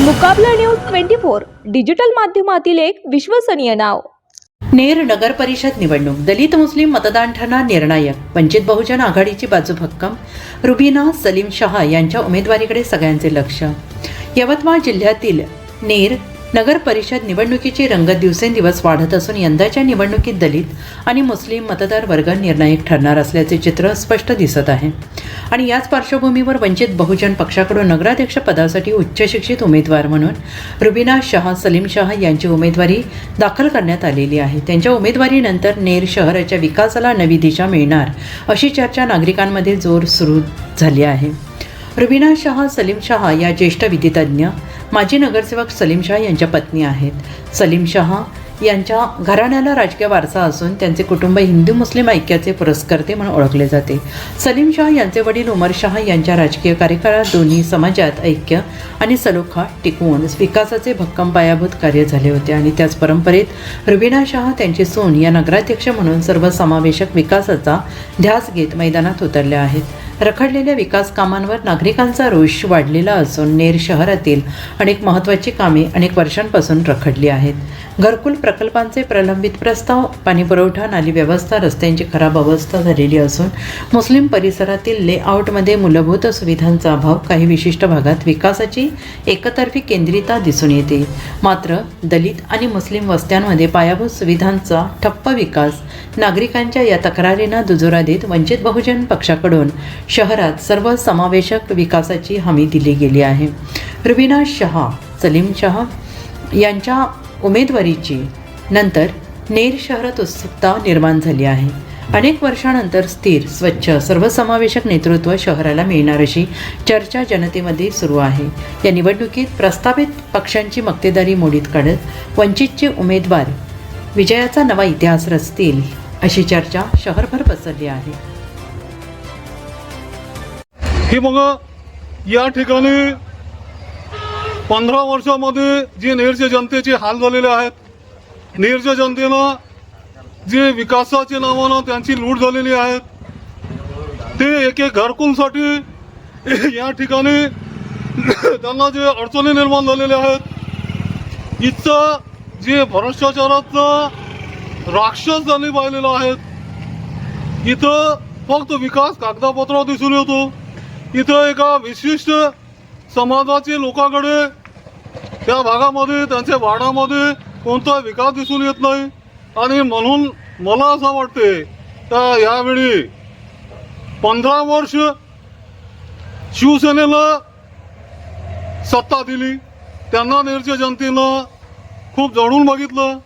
Mukabala news twenty four digital माध्यमातील एक विश्वसनीय नाव. नेर नगर परिषद निवडणूक दलित मुस्लिम मतदान ठरणार निर्णायक वंचित बहुजन आघाडीची बाजू भक्कम रुबीना सलीम शहा यांच्या उमेदवारीकडे सगळ्यांचे लक्ष. यवतमाळ जिल्ह्यातील नेर नगर परिषद निवडणुकीची रंगत दिवसेंदिवस वाढत असून यंदाच्या निवडणुकीत दलित आणि मुस्लिम मतदार वर्ग निर्णायक ठरणार असल्याचे चित्र स्पष्ट दिसत आहे. आणि याच पार्श्वभूमीवर वंचित बहुजन पक्षाकडून नगराध्यक्ष पदासाठी उच्च शिक्षित उमेदवार म्हणून रुबिना शहा सलीम शहा यांची उमेदवारी दाखल करण्यात आलेली आहे. त्यांच्या उमेदवारीनंतर नेर शहराच्या विकासाला नवी दिशा मिळणार अशी चर्चा नागरिकांमध्ये जोर सुरू झाली आहे. रुबिना शहा सलीम शहा या ज्येष्ठ विधितज्ञ माजी नगरसेवक सलीम शाह यांच्या पत्नी आहेत. सलीम शाह यांच्या घराण्याला राजकीय वारसा असून त्यांचे कुटुंब हिंदू मुस्लिम ऐक्याचे पुरस्कर्ते म्हणून ओळखले जाते. सलीम शाह यांचे वडील उमर शाह यांच्या राजकीय कार्यकाळात दोन्ही समाजात ऐक्य आणि सलोखा टिकवून विकासाचे भक्कम पायाभूत कार्य झाले होते आणि त्याच परंपरेत रुबीना शाह त्यांची सून या नगराध्यक्ष म्हणून सर्वसमावेशक विकासाचा ध्यास घेत मैदानात उतरल्या आहेत. रखडलेल्या विकास कामांवर नागरिकांचा रोष वाढलेला असून नेर शहरातील अनेक महत्त्वाची कामे अनेक वर्षांपासून रखडली आहेत. घरकुल प्रकल्पांचे प्रलंबित प्रस्ताव पाणीपुरवठा नाली व्यवस्था रस्त्यांची खराब अवस्था झालेली असून मुस्लिम परिसरातील लेआउटमध्ये मूलभूत सुविधांचा अभाव काही विशिष्ट भागात विकासाची एकतर्फी केंद्रिता दिसून येते. मात्र दलित आणि मुस्लिम वस्त्यांमध्ये पायाभूत सुविधांचा ठप्प विकास नागरिकांच्या या तक्रारींना दुजोरा देत वंचित बहुजन पक्षाकडून शहरात सर्व समावेशक विकासाची हमी दिली गेली आहे. रुबिना शहा सलीम शहा यांच्या उमेदवारीची नंतर नेर शहरात उत्सुकता निर्माण झाली आहे. अनेक वर्षानंतर स्थिर स्वच्छ सर्वसमावेशक नेतृत्व शहराला मिळणार अशी चर्चा जनतेमध्ये सुरू आहे. या निवडणुकीत प्रस्तावित पक्षांची मक्तेदारी मोडीत काढत वंचितचे उमेदवार विजयाचा नवा इतिहास रचतील अशी चर्चा शहरभर पसरली आहे. हे मग या ठिकाणी पंधरा वर्षामध्ये जे नेरच्या जनतेचे हाल झालेले आहेत नेरच्या जनतेनं जे विकासाच्या नावानं त्यांची लूट झालेली आहे ते एक एक घरकुलसाठी या ठिकाणी त्यांना जे अडचणी निर्माण झालेल्या आहेत इथं जे भ्रष्टाचाराचं राक्षस त्यांनी पाहिलेलं आहेत इथं फक्त विकास कागदापत्रावर दिसून येतो. इथं एका विशिष्ट समाजाचे लोकांकडे त्या भागामध्ये त्यांच्या वाडामध्ये कोणता विकास दिसून येत नाही. आणि म्हणून मला असं वाटते का यावेळी पंधरा वर्ष शिवसेनेला सत्ता दिली. त्यांना नेरच्या जनतेनं खूप जळून बघितलं.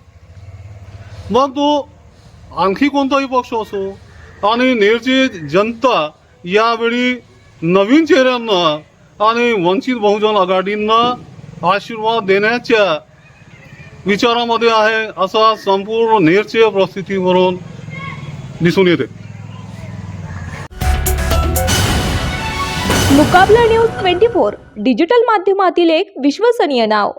मग तो आणखी कोणताही पक्ष असो आणि नेरची जनता यावेळी नवीन चेहऱ्यांना आणि वंचित बहुजन आघाडींना आशीर्वाद देण्याच्या विचारामध्ये आहे असा संपूर्ण नेरच्या परिस्थितीवरून दिसून येते. Mukabala news twenty four digital माध्यमातील एक विश्वसनीय नाव.